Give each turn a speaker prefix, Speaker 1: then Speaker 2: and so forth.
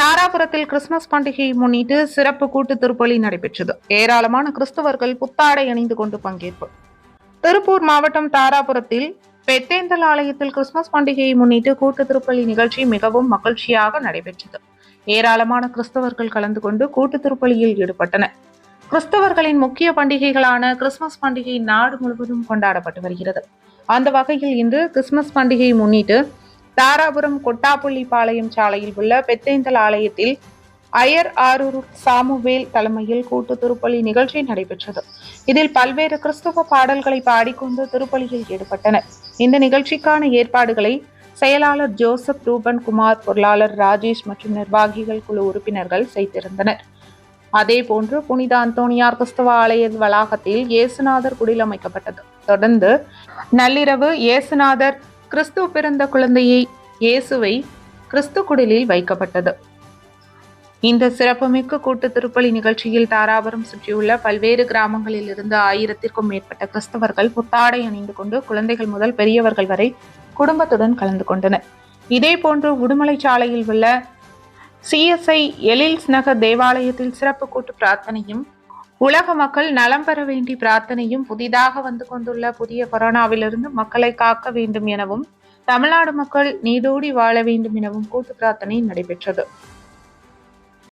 Speaker 1: தாராபுரத்தில் Christmas பண்டிகையை முன்னிட்டு சிறப்பு கூட்டு திருப்பலி நடைபெற்றது. ஏராளமான கிறிஸ்தவர்கள் புத்தாடை அணிந்து கொண்டு பங்கேற்பு. திருப்பூர் மாவட்டம் தாராபுரத்தில் பெத்தேந்தல் ஆலயத்தில் கிறிஸ்துமஸ் பண்டிகையை முன்னிட்டு கூட்டு திருப்பலி நிகழ்ச்சி மிகவும் மகிழ்ச்சியாக நடைபெற்றது. ஏராளமான கிறிஸ்தவர்கள் கலந்து கொண்டு கூட்டு திருப்பலியில் ஈடுபட்டனர் கிறிஸ்தவர்களின் முக்கிய பண்டிகைகளான கிறிஸ்துமஸ் பண்டிகை நாடு முழுவதும் கொண்டாடப்பட்டு வருகிறது. அந்த வகையில் இன்று கிறிஸ்துமஸ் பண்டிகையை முன்னிட்டு தாராபுரம் கொட்டாப்புள்ளி பாளையம் சாலையில் உள்ள பெத்தேந்தல் ஆலயத்தில் அயர் ஆரூர் சாமுவேல் தலைமையில் கூட்டு திருப்பலி நிகழ்ச்சி நடைபெற்றது. இதில் பல்வேறு கிறிஸ்துவ பாடல்களை பாடிக்கொண்டு திருப்பலியில் ஈடுபட்டனர். இந்த நிகழ்ச்சிக்கான ஏற்பாடுகளை செயலாளர் ஜோசப் ரூபன் குமார் பொருளாளர் ராஜேஷ் மற்றும் நிர்வாகிகள் குழு உறுப்பினர்கள் செய்திருந்தனர். அதேபோன்று புனித அந்தோனியார் கிறிஸ்தவ ஆலய வளாகத்தில் இயேசுநாதர் குடில் அமைக்கப்பட்டது. தொடர்ந்து நள்ளிரவு இயேசுநாதர் கிறிஸ்து பிறந்த குழந்தையை இயேசுவை கிறிஸ்து குடிலில் வைக்கப்பட்டது. இந்த சிறப்புமிக்க கூட்டு திருப்பலி நிகழ்ச்சியில் தாராபுரம் சுற்றியுள்ள பல்வேறு கிராமங்களில் இருந்து ஆயிரத்திற்கும் மேற்பட்ட கிறிஸ்தவர்கள் புத்தாடை அணிந்து கொண்டு குழந்தைகள் முதல் பெரியவர்கள் வரை குடும்பத்துடன் கலந்து கொண்டனர். இதேபோன்று உடுமலை சாலையில் உள்ள சிஎஸ்ஐ எலில்ஸ் நகர் தேவாலயத்தில் சிறப்பு கூட்டு பிரார்த்தனையும் உலக மக்கள் நலம் பெற வேண்டி பிரார்த்தனையும் புதிதாக வந்து கொண்டுள்ள புதிய கொரோனாவிலிருந்து மக்களை காக்க வேண்டும் எனவும் தமிழ்நாடு மக்கள் நீடோடி வாழ வேண்டும் எனவும் கூட்டு பிரார்த்தனை நடைபெற்றது.